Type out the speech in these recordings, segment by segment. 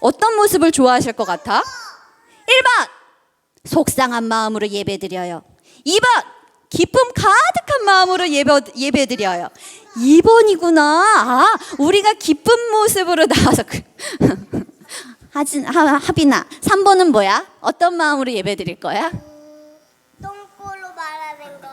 어떤 모습을 좋아하실 것 같아? 1번 속상한 마음으로 예배드려요. 2번 기쁨 가득한 마음으로 예배, 예배드려요. 2번이구나. 아, 우리가 기쁜 모습으로 나와서 그 하진 하, 하빈아 3번은 뭐야? 어떤 마음으로 예배드릴 거야? 똥꼬로 말하는 거.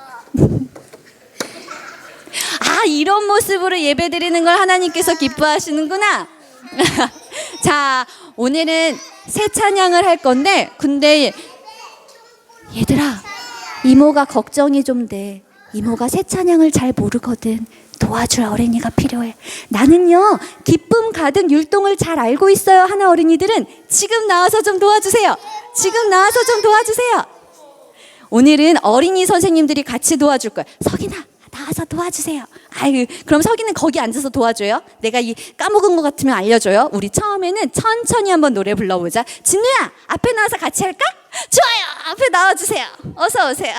아, 이런 모습으로 예배드리는 걸 하나님께서 기뻐하시는구나. 자, 오늘은 새 찬양을 할 건데, 근데 얘들아, 이모가 걱정이 좀 돼. 이모가 새 찬양을 잘 모르거든. 도와줄 어린이가 필요해. 나는요, 기쁨 가득 율동을 잘 알고 있어요. 하나 어린이들은 지금 나와서 좀 도와주세요. 지금 나와서 좀 도와주세요. 오늘은 어린이 선생님들이 같이 도와줄 거예요. 석이나 나와서 도와주세요. 아유, 그럼 석이는 거기 앉아서 도와줘요. 내가 이 까먹은 것 같으면 알려줘요. 우리 처음에는 천천히 한번 노래 불러보자. 진우야, 앞에 나와서 같이 할까? 좋아요. 앞에 나와주세요. 어서 오세요.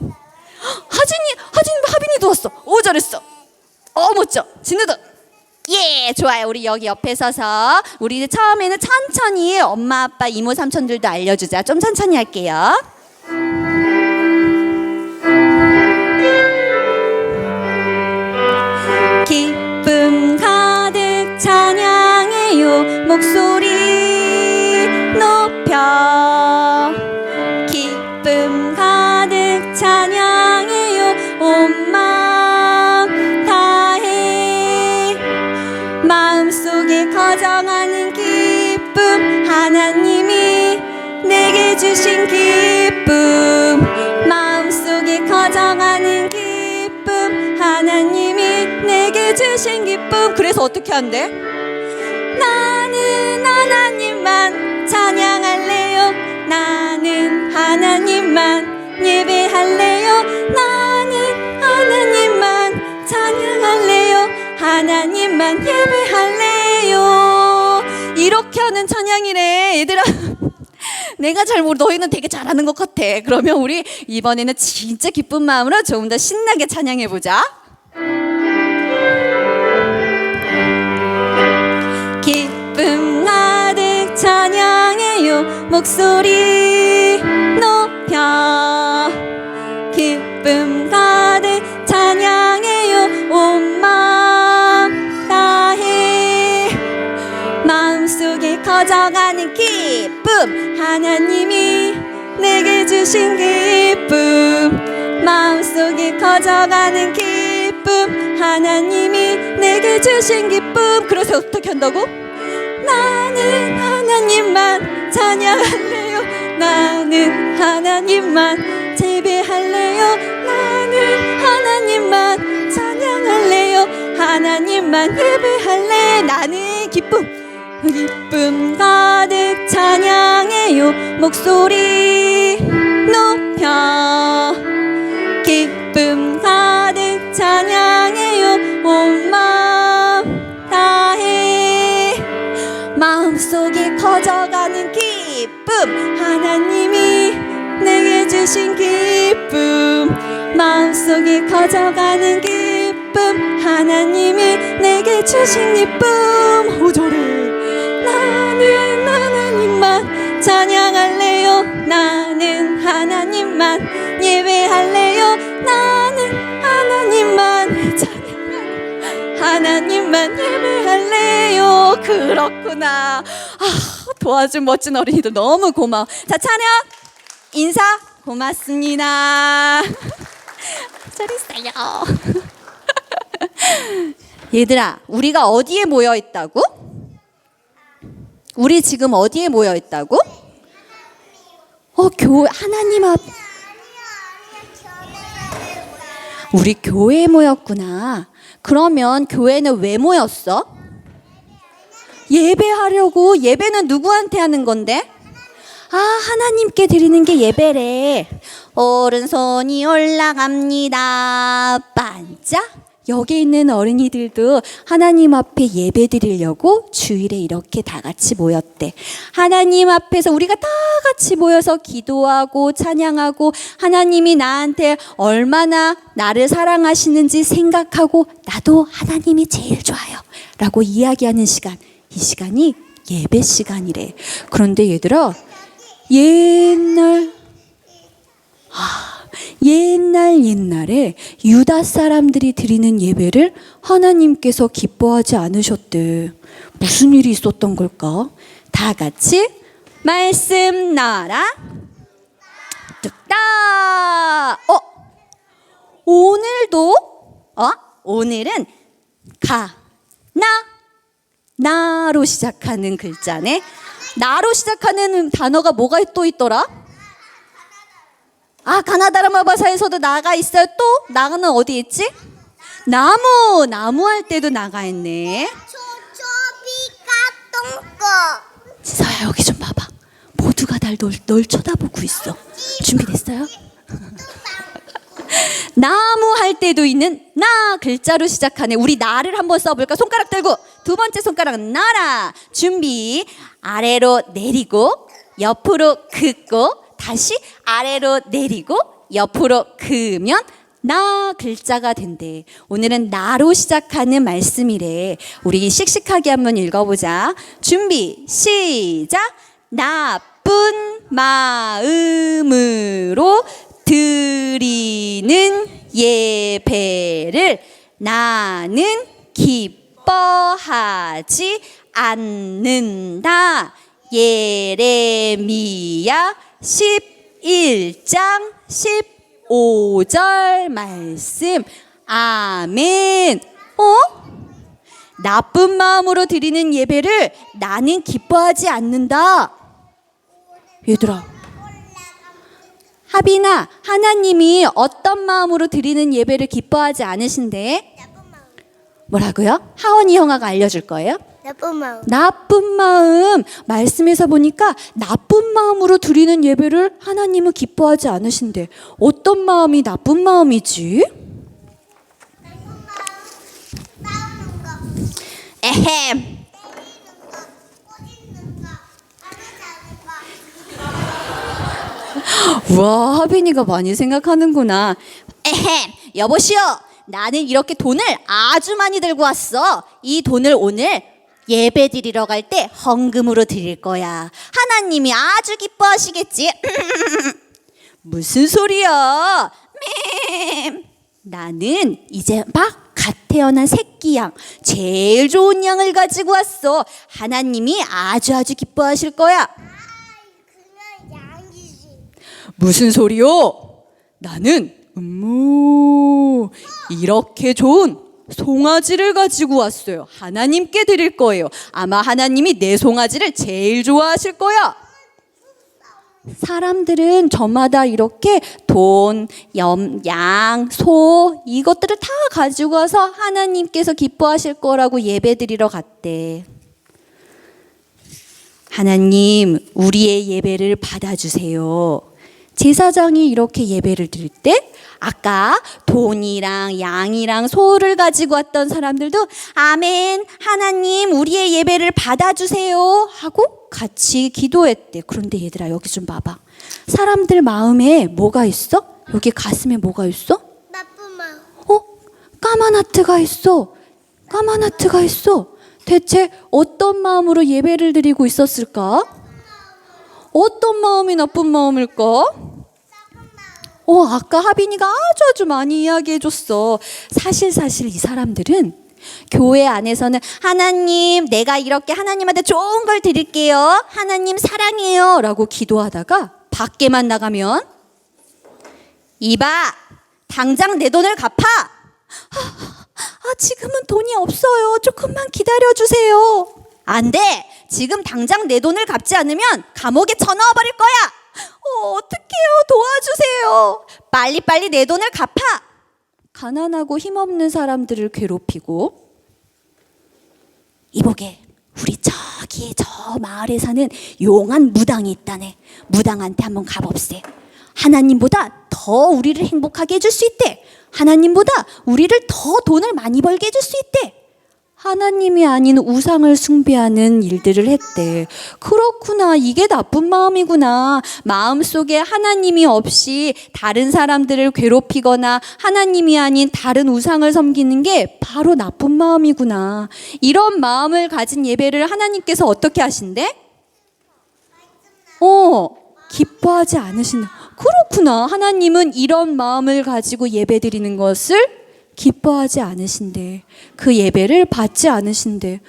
헉, 하진이, 하진, 하빈이 도 왔어. 오, 잘했어. 어, 멋져. 진우도. 예, 좋아요. 우리 여기 옆에 서서 우리 처음에는 천천히 엄마, 아빠, 이모, 삼촌들도 알려주자. 좀 천천히 할게요. 하나님이 내게 주신 기쁨 마음속에 거정하는 기쁨 하나님이 내게 주신 기쁨. 그래서 어떻게 한대? 나는 하나님만 찬양할래요. 나는 하나님만 예배할래요. 나는 하나님만 찬양할래요. 하나님만 예배할래요 이렇게 하는 찬양이래 얘들아 내가 잘 모르 너희는 되게 잘하는 것 같아. 그러면 우리 이번에는 진짜 기쁜 마음으로 조금 더 신나게 찬양해 보자. 기쁨 가득 찬양해요 목소리 높여 커져가는 기쁨. 하나님이 내게 주신 기쁨. 마음속에 커져가는 기쁨. 하나님이 내게 주신 기쁨. 그래서 어떻게 한다고? 나는 하나님만 찬양할래요. 나는 하나님만 예배할래요. 나는 하나님만 찬양할래요. 하나님만 예배할래. 나는 기쁨 기쁨 가득 찬양해요. 목소리 높여. 기쁨 가득 찬양해요. 온 마음 다해. 마음속에 커져가는 기쁨. 하나님이 내게 주신 기쁨. 마음속에 커져가는 기쁨. 하나님이 내게 주신 기쁨. 오조를 찬양할래요? 나는 하나님만 예배할래요? 나는 하나님만 찬양 하나님만 예배할래요? 그렇구나. 아 도와준 멋진 어린이들 너무 고마워. 자 찬양. 인사. 고맙습니다. 잘 있어요. 얘들아 우리가 어디에 모여 있다고? 우리 지금 어디에 모여 있다고? 어 교회 하나님 앞 우리 교회에 모였구나. 그러면 교회는 왜 모였어? 예배하려고 예배는 누구한테 하는 건데? 아, 하나님께 드리는 게 예배래. 오른손이 올라갑니다. 반짝. 여기 있는 어린이들도 하나님 앞에 예배 드리려고 주일에 이렇게 다 같이 모였대. 하나님 앞에서 우리가 다 같이 모여서 기도하고 찬양하고 하나님이 나한테 얼마나 나를 사랑하시는지 생각하고 나도 하나님이 제일 좋아요. 라고 이야기하는 시간. 이 시간이 예배 시간이래. 그런데 얘들아, 옛날, 아, 옛날 옛날에 유다 사람들이 드리는 예배를 하나님께서 기뻐하지 않으셨대. 무슨 일이 있었던 걸까? 다 같이 말씀 나라. 뚝딱. 어? 오늘도 어? 오늘은 가, 나, 나로 시작하는 글자네. 나로 시작하는 단어가 뭐가 또 있더라? 아, 가나다라마바사에서도 나가 있어요. 또 나는 어디 있지? 나무, 나무 할 때도 나가 있네. 초초비가 똥꼬. 지서야 여기 좀 봐봐. 모두가 날 널, 널 쳐다보고 있어. 준비됐어요? 나무 할 때도 있는 나 글자로 시작하네. 우리 나를 한번 써볼까? 손가락 들고 두 번째 손가락은 나라. 준비 아래로 내리고 옆으로 긋고 다시 아래로 내리고 옆으로 그으면 나 글자가 된대. 오늘은 나로 시작하는 말씀이래. 우리 씩씩하게 한번 읽어보자. 준비 시작. 나쁜 마음으로 드리는 예배를 나는 기뻐하지 않는다. 예레미야 11장 15절 말씀. 아멘. 어? 나쁜 마음으로 드리는 예배를 나는 기뻐하지 않는다. 얘들아. 하빈아, 하나님이 어떤 마음으로 드리는 예배를 기뻐하지 않으신데? 뭐라고요? 하원이 형아가 알려줄 거예요? 나쁜 마음. 나쁜 마음. 말씀에서 보니까 나쁜 마음으로 드리는 예배를 하나님은 기뻐하지 않으신데 어떤 마음이 나쁜 마음이지? 에헴. 우와, 하빈이가 많이 생각하는구나. 에헴, 여보시오. 나는 이렇게 돈을 아주 많이 들고 왔어. 이 돈을 오늘 예배 드리러 갈 때 헌금으로 드릴 거야. 하나님이 아주 기뻐하시겠지. 무슨 소리야? 맴. 나는 이제 막 갓 태어난 새끼 양, 제일 좋은 양을 가지고 왔어. 하나님이 아주 아주 기뻐하실 거야. 무슨 소리요? 나는 음모 이렇게 좋은 송아지를 가지고 왔어요. 하나님께 드릴 거예요. 아마 하나님이 내 송아지를 제일 좋아하실 거야. 사람들은 저마다 이렇게 돈, 염, 양, 소 이것들을 다 가지고 와서 하나님께서 기뻐하실 거라고 예배드리러 갔대. 하나님, 우리의 예배를 받아주세요. 제사장이 이렇게 예배를 드릴 때 아까 돈이랑 양이랑 소를 가지고 왔던 사람들도 아멘 하나님 우리의 예배를 받아주세요 하고 같이 기도했대 그런데 얘들아 여기 좀 봐봐 사람들 마음에 뭐가 있어? 여기 가슴에 뭐가 있어? 나쁜 마음. 어? 까만 하트가 있어 까만 하트가 있어 대체 어떤 마음으로 예배를 드리고 있었을까? 어떤 마음이 나쁜 마음일까? 어, 아까 하빈이가 아주 아주 많이 이야기해 줬어. 사실 사실 이 사람들은 교회 안에서는 하나님, 내가 이렇게 하나님한테 좋은 걸 드릴게요. 하나님 사랑해요. 라고 기도하다가 밖에만 나가면 이봐, 당장 내 돈을 갚아. 아, 지금은 돈이 없어요. 조금만 기다려 주세요. 안 돼. 지금 당장 내 돈을 갚지 않으면 감옥에 쳐넣어 버릴 거야. 어, 어떡해요. 도와주세요. 빨리빨리 내 돈을 갚아. 가난하고 힘없는 사람들을 괴롭히고 이보게 우리 저기 저 마을에 사는 용한 무당이 있다네. 무당한테 한번 가봅세. 하나님보다 더 우리를 행복하게 해줄 수 있대. 하나님보다 우리를 더 돈을 많이 벌게 해줄 수 있대. 하나님이 아닌 우상을 숭배하는 일들을 했대. 그렇구나. 이게 나쁜 마음이구나. 마음속에 하나님이 없이 다른 사람들을 괴롭히거나 하나님이 아닌 다른 우상을 섬기는 게 바로 나쁜 마음이구나. 이런 마음을 가진 예배를 하나님께서 어떻게 하신대? 어, 기뻐하지 않으신다. 그렇구나. 하나님은 이런 마음을 가지고 예배 드리는 것을 기뻐하지 않으신대. 그 예배를 받지 않으신대.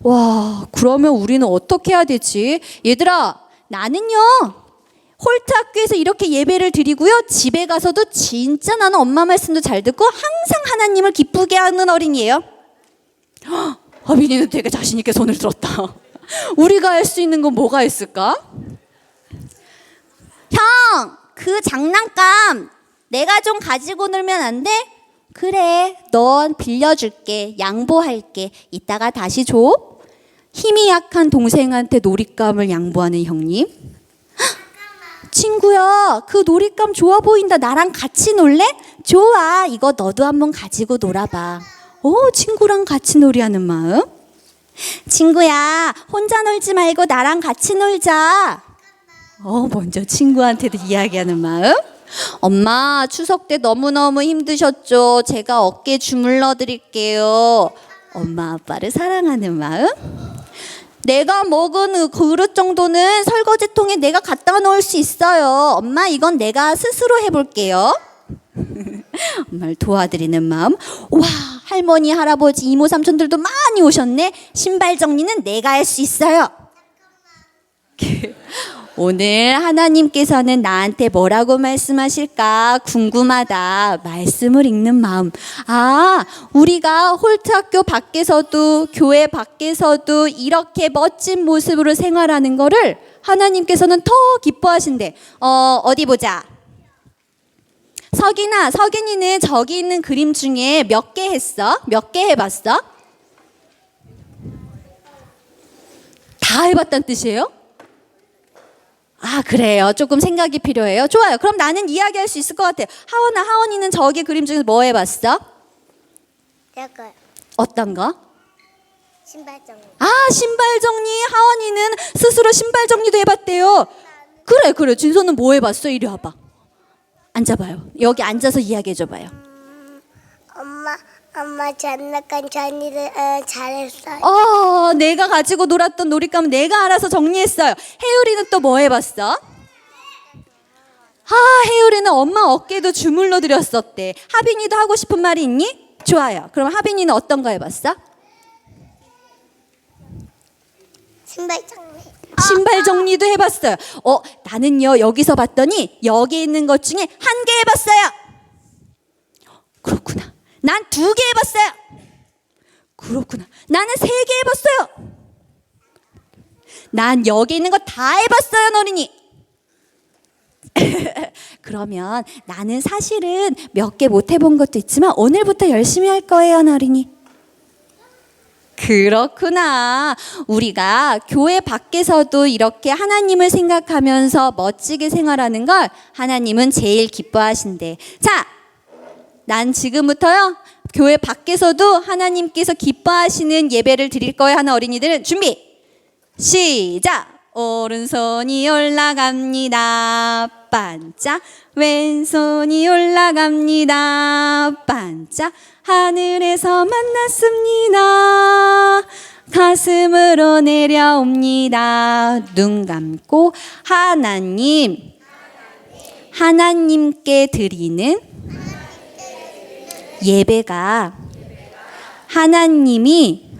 와, 그러면 우리는 어떻게 해야 되지? 얘들아, 나는요. 홀트 학교에서 이렇게 예배를 드리고요. 집에 가서도 진짜 나는 엄마 말씀도 잘 듣고 항상 하나님을 기쁘게 하는 어린이에요. 헉, 하빈이는 되게 자신 있게 손을 들었다. 우리가 할 수 있는 건 뭐가 있을까? 형, 그 장난감 내가 좀 가지고 놀면 안 돼? 그래, 넌 빌려줄게. 양보할게. 이따가 다시 줘. 힘이 약한 동생한테 놀잇감을 양보하는 형님. 헉, 친구야, 그 놀잇감 좋아 보인다. 나랑 같이 놀래? 좋아. 이거 너도 한번 가지고 놀아봐. 오, 친구랑 같이 놀이하는 마음. 친구야, 혼자 놀지 말고 나랑 같이 놀자. 어, 먼저 친구한테도 이야기하는 마음. 엄마, 추석 때 너무너무 힘드셨죠? 제가 어깨 주물러 드릴게요. 엄마, 아빠를 사랑하는 마음. 내가 먹은 그릇 정도는 설거지통에 내가 갖다 놓을 수 있어요. 엄마, 이건 내가 스스로 해볼게요. 엄마를 도와드리는 마음. 와, 할머니, 할아버지, 이모, 삼촌들도 많이 오셨네. 신발 정리는 내가 할 수 있어요. 오늘 하나님께서는 나한테 뭐라고 말씀하실까 궁금하다. 말씀을 읽는 마음. 아, 우리가 홀트 학교 밖에서도 교회 밖에서도 이렇게 멋진 모습으로 생활하는 거를 하나님께서는 더 기뻐하신대. 어, 어디 보자. 석이나 석인이는 저기 있는 그림 중에 몇 개 했어? 몇 개 해봤어? 다 해봤다는 뜻이에요? 아 그래요. 조금 생각이 필요해요. 좋아요. 그럼 나는 이야기할 수 있을 것 같아요. 하원아, 하원이는 저기 그림 중에서 뭐 해봤어? 내가 어떤 거? 신발 정리. 아 신발 정리. 하원이는 스스로 신발 정리도 해봤대요. 그래 그래. 진서는 뭐 해봤어? 이리 와봐. 앉아봐요. 여기 앉아서 이야기해줘봐요. 엄마, 장난감 정리를 어, 잘했어요. 어, 내가 가지고 놀았던 놀잇감 내가 알아서 정리했어요. 혜율이는 또 뭐 해봤어? 아, 혜율이는 엄마 어깨도 주물러 드렸었대. 하빈이도 하고 싶은 말이 있니? 좋아요. 그럼 하빈이는 어떤 거 해봤어? 신발 정리. 신발 정리도 해봤어요. 어, 나는요, 여기서 봤더니 여기 있는 것 중에 한 개 해봤어요. 그렇구나. 난 두 개 해봤어요. 그렇구나. 나는 세 개 해봤어요. 난 여기 있는 거 다 해봤어요, 어린이. 그러면 나는 사실은 몇 개 못 해본 것도 있지만 오늘부터 열심히 할 거예요, 어린이. 그렇구나. 우리가 교회 밖에서도 이렇게 하나님을 생각하면서 멋지게 생활하는 걸 하나님은 제일 기뻐하신대. 자, 난 지금부터요. 교회 밖에서도 하나님께서 기뻐하시는 예배를 드릴 거예요. 하는 어린이들은 준비. 시작. 오른손이 올라갑니다. 반짝. 왼손이 올라갑니다. 반짝. 하늘에서 만났습니다. 가슴으로 내려옵니다. 눈 감고 하나님. 하나님께 드리는 예배가 하나님이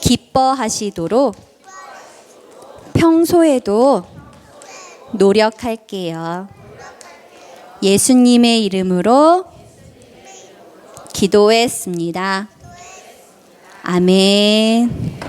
기뻐하시도록 평소에도 노력할게요. 예수님의 이름으로 기도했습니다. 아멘.